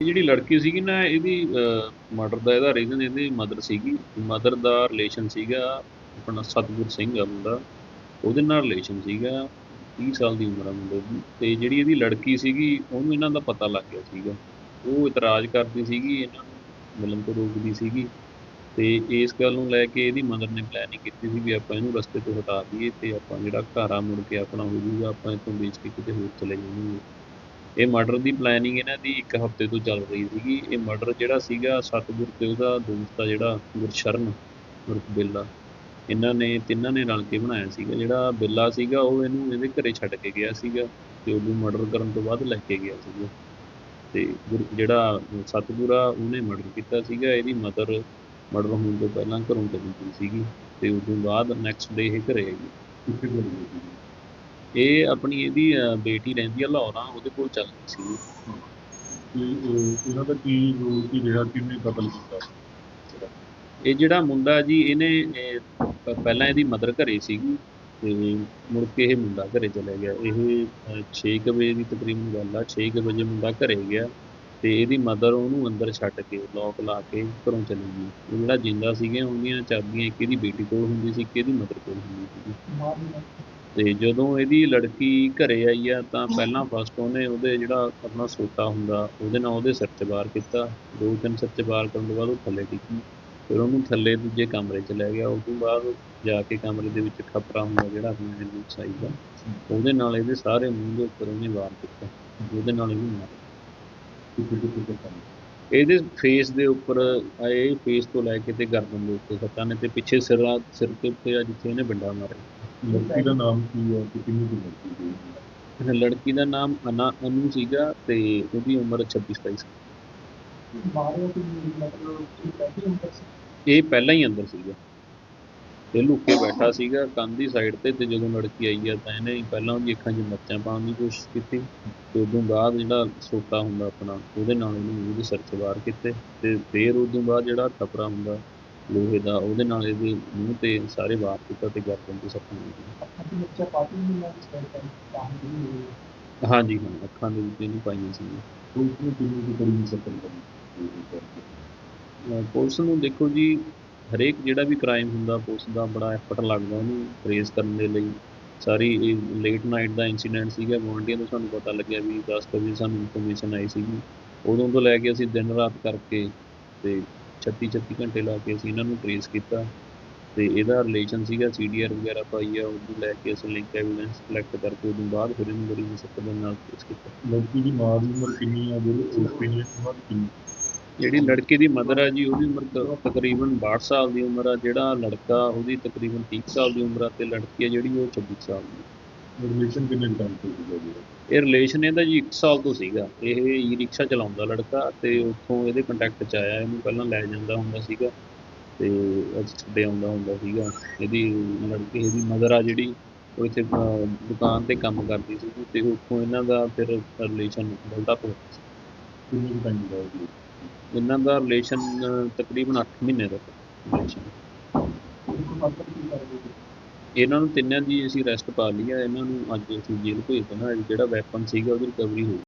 ਜਿਹੜੀ ਲੜਕੀ ਸੀਗੀ ਨਾ ਇਹਦੀ ਮਰਡਰ ਦਾ ਇਹਦਾ ਰੀਜ਼ਨ ਇਹਦੀ ਮਦਰ ਸੀਗੀ। ਮਦਰ ਦਾ ਰਿਲੇਸ਼ਨ ਸੀਗਾ, ਆਪਣਾ ਸਤਗੁਰ ਸਿੰਘ ਆ ਮੁੰਡਾ। ਉਹਦੇ ਨਾਲ ਰਿਲੇਸ਼ਨ ਸੀਗਾ 30 ਸਾਲ ਦੀ ਉਮਰ ਆ ਮੁੰਡੇ ਦੀ। ਤੇ ਜਿਹੜੀ ਇਹਦੀ ਲੜਕੀ ਸੀਗੀ, ਉਹਨੂੰ ਇਹਨਾਂ ਦਾ ਪਤਾ ਲੱਗ ਗਿਆ ਸੀਗਾ। ਉਹ ਇਤਰਾਜ਼ ਕਰਦੀ ਸੀਗੀ, ਇਹਨਾਂ ਨੂੰ ਮਿਲਣ ਤੋਂ ਰੋਕਦੀ ਸੀਗੀ। ਤੇ ਇਸ ਗੱਲ ਨੂੰ ਲੈ ਕੇ ਇਹਦੀ ਮਦਰ ਨੇ ਪਲੈਨਿੰਗ ਕੀਤੀ ਸੀ ਵੀ ਆਪਾਂ ਇਹਨੂੰ ਰਸਤੇ ਤੋਂ ਹਟਾ ਦਈਏ ਤੇ ਆਪਾਂ ਜਿਹੜਾ ਘਰ ਆ ਮੁੜ ਕੇ ਆਪਣਾ ਹੋ ਜਾਊਗਾ, ਆਪਾਂ ਇੱਥੋਂ ਵੇਚ ਕੇ ਕਿਤੇ ਹੋਰ ਚਲੇ ਜਾਵਾਂਗੇ। ਇਹ ਮਰਡਰ ਦੀ ਪਲੈਨਿੰਗ ਇਹਨਾਂ ਦੀ ਇੱਕ ਹਫ਼ਤੇ ਤੋਂ ਚੱਲ ਰਹੀ ਸੀਗੀ। ਇਹ ਮਰਡਰ ਜਿਹੜਾ ਸੀਗਾ, ਸਤਗੁਰ ਤੇ ਉਹਦਾ ਦੋਸਤ ਆ ਜਿਹੜਾ ਗੁਰਸ਼ਰਨ ਉਰਫ ਬੇਲਾ। ਇਹਨਾਂ ਨੇ, ਤਿੰਨਾਂ ਨੇ ਰਲ ਕੇ ਬਣਾਇਆ ਸੀਗਾ। ਜਿਹੜਾ ਬੇਲਾ ਸੀਗਾ, ਉਹ ਇਹਨੂੰ ਇਹਦੇ ਘਰੇ ਛੱਡ ਕੇ ਗਿਆ ਸੀਗਾ ਤੇ ਉਹਨੂੰ ਮਰਡਰ ਕਰਨ ਤੋਂ ਬਾਅਦ ਲੈ ਕੇ ਗਿਆ ਸੀਗਾ। ਤੇ ਗੁਰ- ਜਿਹੜਾ ਸਤਗੁਰ ਆ, ਉਹਨੇ ਮਰਡਰ ਕੀਤਾ ਸੀਗਾ। ਇਹਦੀ ਮਦਰ ਮਰਡਰ ਹੋਣ ਤੋਂ ਪਹਿਲਾਂ ਘਰੋਂ ਚਲੀ ਗਈ ਸੀਗੀ ਤੇ ਉਸ ਤੋਂ ਬਾਅਦ ਨੈਕਸਟ ਡੇ ਇਹ ਘਰੇ ਆਈ। ਇਹ ਆਪਣੀ ਇਹਦੀ ਬੇਟੀ ਰਹਿੰਦੀ ਆ ਲਾਹੌਰਾਂ ਉਹਦੇ ਕੋਲ ਚੱਲ ਗਈ ਸੀ। ਤੇ ਅਹ, ਇਹਨਾਂ ਦਾ ਕੀ ਰੋਲ ਕੀ ਰਿਹਾ ਕਿੰਨੇ ਕਤਲ ਕੀਤਾ? ਇਹ ਜਿਹੜਾ ਮੁੰਡਾ ਜੀ ਇਹਨੇ ਪਹਿਲਾਂ ਇਹਦੀ ਮਦਰ ਘਰੇ ਸੀਗੀ ਤੇ ਮੁੜ ਕੇ ਇਹ ਮੁੰਡਾ ਘਰੇ ਚਲੇ ਗਿਆ। ਇਹ 6 ਵਜੇ ਦੀ ਤਕਰੀਬਨ ਗੱਲ ਆ 6 ਵਜੇ ਮੁੰਡਾ ਘਰੇ ਗਿਆ ਤੇ ਇਹਦੀ ਮਦਰ ਉਹਨੂੰ ਅੰਦਰ ਛੱਡ ਕੇ ਲੋਕ ਲਾ ਕੇ ਘਰੋਂ ਚਲੀ ਗਈ। ਉਹ ਜਿਹੜਾ ਜਿੰਦਾ ਸੀਗੇ ਉਹਦੀਆਂ ਚਾਬੀਆਂ ਇੱਕ ਇਹਦੀ ਬੇਟੀ ਕੋਲ ਹੁੰਦੀ ਸੀ ਇੱਕ ਇਹਦੀ ਮਦਰ ਕੋਲ ਹੁੰਦੀ ਸੀ ਤੇ ਜਦੋਂ ਇਹਦੀ ਲੜਕੀ ਘਰੇ ਆਈ ਆ ਤਾਂ ਪਹਿਲਾਂ ਫਸਟ ਉਹਨੇ ਉਹਦੇ ਜਿਹੜਾ ਆਪਣਾ ਸੋਟਾ ਹੁੰਦਾ ਉਹਦੇ ਨਾਲ ਉਹਦੇ ਸਿਰ 'ਚ ਵਾਰ ਕੀਤਾ। ਦੋ ਤਿੰਨ ਸਿਰ 'ਚ ਵਾਰ ਕਰਨ ਤੋਂ ਬਾਅਦ ਉਹ ਥੱਲੇ ਡਿੱਗੀ। ਫਿਰ ਉਹਨੂੰ ਥੱਲੇ ਦੂਜੇ ਕਮਰੇ 'ਚ ਲੈ ਗਿਆ। ਉਸ ਤੋਂ ਬਾਅਦ ਜਾ ਕੇ ਕਮਰੇ ਦੇ ਵਿੱਚ ਖਪਰਾ ਹੁੰਦਾ ਜਿਹੜਾ ਆਪਣਾ ਹੈਂਡਲ ਸਾਈਜ਼ ਦਾ ਉਹਦੇ ਨਾਲ ਇਹਦੇ ਸਾਰੇ ਮੂੰਹ ਦੇ ਉੱਪਰ ਉਹਨੇ ਵਾਰ ਕੀਤਾ। ਉਹਦੇ ਨਾਲ ਇਹਨੂੰ ਮਾਰਿਆ। ਇਹਦੇ ਫੇਸ ਦੇ ਉੱਪਰ ਆ ਇਹ ਫੇਸ ਤੋਂ ਲੈ ਕੇ ਤੇ ਗਰਦਨ ਦੇ ਉੱਤੇ ਸੱਟਾਂ ਨੇ ਤੇ ਪਿੱਛੇ ਸਿਰਾਂ ਸਿਰ ਦੇ ਉੱਤੇ ਆ ਜਿੱਥੇ ਇਹਨੇ ਡੰਡਾ ਮਾਰਿਆ। ਲੜਕੀ ਦਾ ਨਾਮ ਕੀ ਹੈ ਤੇ ਕਿੰਨੀ ਦੀ ਲੜਕੀ ਸੀ ਇਹ ਲੜਕੀ ਦਾ ਨਾਮ ਅਨਾ ਅਨੂ ਸੀਗਾ ਤੇ ਉਹਦੀ ਉਮਰ 26 27 ਸਾਲ ਇਹ ਪਹਿਲਾਂ ਹੀ ਅੰਦਰ ਸੀਗਾ। ਇਹ ਲੁੱਕ ਕੇ ਬੈਠਾ ਸੀਗਾ ਕੰਧ ਦੀ ਸਾਈਡ ਤੇ ਤੇ ਜਦੋਂ ਲੜਕੀ ਆਈ ਆ ਤਾਂ ਇਹਨੇ ਪਹਿਲਾਂ ਉਹਦੀ ਅੱਖਾਂ 'ਚ ਮਿਰਚਾਂ ਪਾਉਣ ਦੀ ਕੋਸ਼ਿਸ਼ ਕੀਤੀ ਤੇ ਉਦੋਂ ਬਾਅਦ ਜਿਹੜਾ ਸੋਟਾ ਹੁੰਦਾ ਆਪਣਾ ਉਹਦੇ ਨਾਲ ਇਹਨੂੰ ਉਹਦੇ ਸਿਰ 'ਚ ਵਾਰ ਕੀਤੇ ਤੇ ਫਿਰ ਉਦੋਂ ਬਾਅਦ ਜਿਹੜਾ ਟਪਰਾ ਹੁੰਦਾ ਲੋਹੇ ਦਾ ਉਹਦੇ ਨਾਲ ਇਹਦੇ ਮੂੰਹ ਤੇ ਸਾਰੇ ਵਾਰ ਕੀਤਾ ਤੇ ਗਰਦਨ ਤੇ ਸੱਟਾਂ ਲੱਗੀਆਂ ਹਾਂਜੀ ਹਾਂ ਅੱਖਾਂ ਦੇ ਵਿੱਚ ਇਹਨੂੰ ਪਾਈਆਂ ਸੀਗੀਆਂ ਪੁਲਿਸ ਨੇ ਕਿੰਨੀ ਦੀ ਕਰੀ ਸਕਲ ਕਰੀ ਅਹ ਪੁਲਿਸ ਨੂੰ ਦੇਖੋ ਜੀ ਹਰੇਕ ਜਿਹੜਾ ਵੀ ਕ੍ਰਾਈਮ ਹੁੰਦਾ ਪੁਲਿਸ ਦਾ ਬੜਾ ਐਫਰਟ ਲੱਗਦਾ ਉਹਨੂੰ ਟਰੇਸ ਕਰਨ ਦੇ ਲਈ। ਸਾਰੀ ਇਹ ਲੇਟ ਨਾਈਟ ਦਾ ਇਨਸੀਡੈਂਟ ਸੀਗਾ ਗੁਆਂਢੀਆਂ ਤੋਂ ਸਾਨੂੰ ਪਤਾ ਲੱਗਿਆ ਵੀ 10 ਕੁ ਵਜੇ ਸਾਨੂੰ ਇਨਫੋਰਮੇਸ਼ਨ ਆਈ ਸੀਗੀ। ਉਦੋਂ ਤੋਂ ਲੈ ਕੇ ਅਸੀਂ ਦਿਨ ਰਾਤ ਕਰਕੇ ਤੇ 36 36 ਘੰਟੇ ਲਾ ਕੇ ਅਸੀਂ ਇਹਨਾਂ ਨੂੰ ਟਰੇਸ ਕੀਤਾ ਤੇ ਇਹਦਾ ਰਿਲੇਸ਼ਨ ਸੀਗਾ ਸੀਡੀਆਰ ਵਗੈਰਾ ਪਾਈ ਆ ਉਹਨੂੰ ਲੈ ਕੇ ਅਸੀਂ ਲਿੰਕ ਐਵੀਡੈਂਸ ਕਲੈਕਟ ਕਰਕੇ ਉਦੋਂ ਬਾਅਦ ਫਿਰ ਇਹਨੂੰ ਬੜੀ ਮੁਸ਼ਕਲ ਦੇ ਨਾਲ ਟਰੇਸ ਕੀਤਾ। ਲੜਕੀ ਦੀ ਮਾਂ ਦੀ ਉਮਰ ਕਿੰਨੀ ਹੈ ਜਿਹੜੇ ਉਸ ਉਹਨਾਂ ਦੀ ਕਿੰਨੀ? ਜਿਹੜੀ ਲੜਕੇ ਦੀ ਮਦਰ ਆ ਜੀ ਉਹਦੀ ਉਮਰ ਤਕਰੀਬਨ 62 ਸਾਲ ਦੀ ਉਮਰ ਆ ਜਿਹੜਾ ਲੜਕਾ ਉਹਦੀ ਤਕਰੀਬਨ 30 ਸਾਲ ਦੀ ਉਮਰ ਆ ਤੇ ਲੜਕੀ ਆ ਜਿਹੜੀ ਉਹ 26 ਸਾਲ ਦੀ। ਰਿਲੇਸ਼ਨ ਕਿੰਨੇ ਟਾਈਮ ਤੋਂ ਸੀਗਾ ਜੀ? ਇਹ ਰਿਲੇਸ਼ਨ ਇਹਦਾ ਜੀ 1 ਸਾਲ ਤੋਂ ਸੀਗਾ। ਇਹ ਈ ਰਿਕਸ਼ਾ ਚਲਾਉਂਦਾ ਲੜਕਾ ਤੇ ਉੱਥੋਂ ਇਹਦੇ ਕੰਟੈਕਟ 'ਚ ਆਇਆ। ਇਹਨੂੰ ਪਹਿਲਾਂ ਲੈ ਜਾਂਦਾ ਹੁੰਦਾ ਸੀਗਾ ਤੇ ਅੱਜ ਛੱਡੇ ਆਉਂਦਾ ਹੁੰਦਾ ਸੀਗਾ। ਇਹਦੀ ਲੜਕੀ ਇਹਦੀ ਮਦਰ ਆ ਜਿਹੜੀ ਉਹ ਇੱਥੇ ਦੁਕਾਨ ਤੇ ਕੰਮ ਕਰਦੀ ਸੀ ਤੇ ਉੱਥੋਂ ਇਹਨਾਂ ਦਾ ਫਿਰ ਰਿਲੇਸ਼ਨ ਬਿਲਡਅਪ ਹੋਇਆ ਸੀ। ਕਿੰਨੇ ਟਾਈਮ ਦਾ ਜੀ ਇਹਨਾਂ ਦਾ ਰਿਲੇਸ਼ਨ ਤਕਰੀਬਨ 8 ਮਹੀਨੇ ਦਾ ਰਿਲੇਸ਼ਨ ਇਹਨਾਂ ਨੂੰ ਤਿੰਨਾਂ ਦੀ ਅਸੀਂ ਅਰੈਸਟ ਪਾ ਲਈ ਆ, ਇਹਨਾਂ ਨੂੰ ਅੱਜ ਅਸੀਂ ਜੇਲ੍ਹ ਭੇਜ ਦੇਣਾ, ਜਿਹੜਾ ਵੈਪਨ ਸੀਗਾ ਉਹਦੀ ਰਿਕਵਰੀ ਹੋਈ